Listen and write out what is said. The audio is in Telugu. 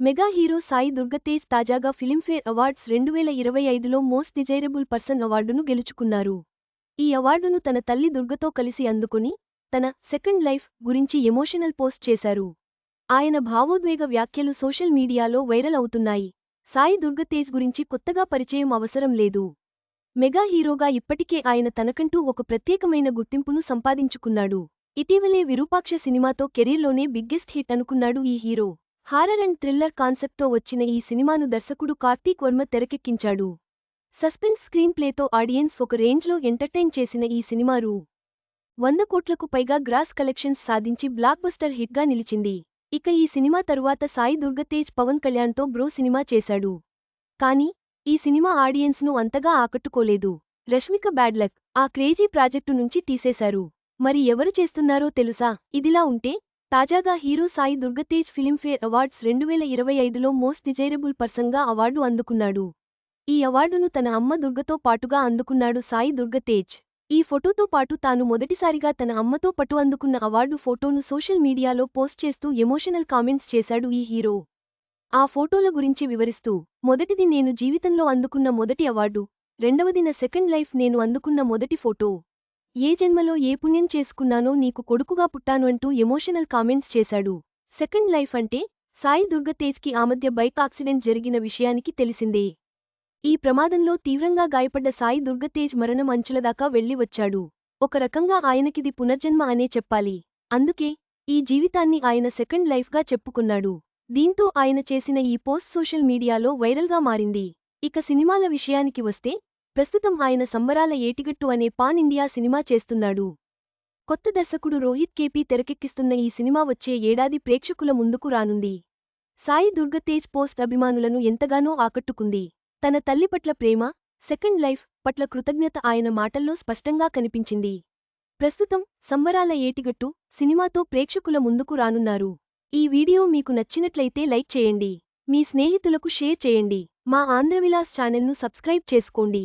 మెగా హీరో సాయి దుర్గతేజ్ తాజాగా ఫిలింఫేర్ అవార్డ్స్ రెండు వేల ఇరవై ఐదులో మోస్ట్ డిజైరబుల్ పర్సన్ అవార్డును గెలుచుకున్నారు. ఈ అవార్డును తన తల్లి దుర్గతో కలిసి అందుకుని తన సెకండ్ లైఫ్ గురించి ఎమోషనల్ పోస్ట్ చేశారు. ఆయన భావోద్వేగ వ్యాఖ్యలు సోషల్ మీడియాలో వైరల్ అవుతున్నాయి. సాయి దుర్గతేజ్ గురించి కొత్తగా పరిచయం అవసరం లేదు. మెగా హీరోగా ఇప్పటికే ఆయన తనకంటూ ఒక ప్రత్యేకమైన గుర్తింపును సంపాదించుకున్నాడు. ఇటీవలే విరూపాక్ష సినిమాతో కెరీర్లోనే బిగ్గెస్ట్ హిట్ అనుకున్నాడు ఈ హీరో. హారర్ అండ్ థ్రిల్లర్ కాన్సెప్ట్తో వచ్చిన ఈ సినిమాను దర్శకుడు కార్తీక్ వర్మ తెరకెక్కించాడు. సస్పెన్స్ స్క్రీన్ ప్లేతో ఆడియన్స్ ఒక రేంజ్లో ఎంటర్టైన్ చేసిన ఈ సినిమా రూ. వంద కోట్లకు పైగా గ్రాస్ కలెక్షన్స్ సాధించి బ్లాక్బస్టర్ హిట్గా నిలిచింది. ఇక ఈ సినిమా తరువాత సాయి దుర్గతేజ్ పవన్ కళ్యాణ్తో బ్రో సినిమా చేశాడు. కానీ ఈ సినిమా ఆడియన్స్ను అంతగా ఆకట్టుకోలేదు. రష్మిక బ్యాడ్లక్ ఆ క్రేజీ ప్రాజెక్టు నుంచి తీసేశారు. మరి ఎవరు చేస్తున్నారో తెలుసా? ఇదిలా ఉంటే తాజాగా hero Sai Durgatej Filmfare awards రెండు వేల ఇరవై ఐదులో మోస్ట్ డిజైరబుల్ పర్సన్గా అవార్డు అందుకున్నాడు. ఈ అవార్డును తన అమ్మ దుర్గతో పాటుగా అందుకున్నాడు సాయి దుర్గతేజ్. ఈ ఫోటోతో పాటు తాను మొదటిసారిగా తన అమ్మతో పటు అందుకున్న అవార్డు ఫోటోను సోషల్ మీడియాలో పోస్ట్ చేస్తూ ఎమోషనల్ కామెంట్స్ చేశాడు ఈ హీరో. ఆ ఫోటోల గురించి వివరిస్తూ మొదటిది నేను జీవితంలో అందుకున్న మొదటి అవార్డు రెండవది నా సెకండ్ లైఫ్ నేను అందుకున్న మొదటి ఫోటో. ఏ జన్మలో ఏ పుణ్యం చేసుకున్నానో నీకు కొడుకుగా పుట్టాను అంటూ ఎమోషనల్ కామెంట్స్ చేశాడు. సెకండ్ లైఫ్ అంటే సాయి దుర్గతేజ్కి ఆ మధ్య బైక్ యాక్సిడెంట్ జరిగిన విషయానికి తెలిసిందే. ఈ ప్రమాదంలో తీవ్రంగా గాయపడ్డ సాయి దుర్గతేజ్ మరణం అంచులదాకా వెళ్ళి వచ్చాడు. ఒక రకంగా ఆయనకిది పునర్జన్మ అనే చెప్పాలి. అందుకే ఈ జీవితాన్ని ఆయన సెకండ్ లైఫ్గా చెప్పుకున్నాడు. దీంతో ఆయన చేసిన ఈ పోస్ట్ సోషల్ మీడియాలో వైరల్గా మారింది. ఇక సినిమాల విషయానికి వస్తే ప్రస్తుతం ఆయన సంబరాల ఏటిగట్టు అనే పాన్ ఇండియా సినిమా చేస్తున్నాడు. కొత్త దర్శకుడు రోహిత్ కేపీ తెరకెక్కిస్తున్న ఈ సినిమా వచ్చే ఏడాది ప్రేక్షకుల ముందుకు రానుంది. సాయి దుర్గతేజ్ పోస్ట్ అభిమానులను ఎంతగానో ఆకట్టుకుంది. తన తల్లి పట్ల ప్రేమ సెకండ్ లైఫ్ పట్ల కృతజ్ఞత ఆయన మాటల్లో స్పష్టంగా కనిపించింది. ప్రస్తుతం సంబరాల ఏటిగట్టు సినిమాతో ప్రేక్షకుల ముందుకు రానున్నారు. ఈ వీడియో మీకు నచ్చినట్లయితే లైక్ చేయండి. మీ స్నేహితులకు షేర్ చేయండి. మా ఆంధ్రవిలాస్ ఛానల్ను సబ్స్క్రైబ్ చేసుకోండి.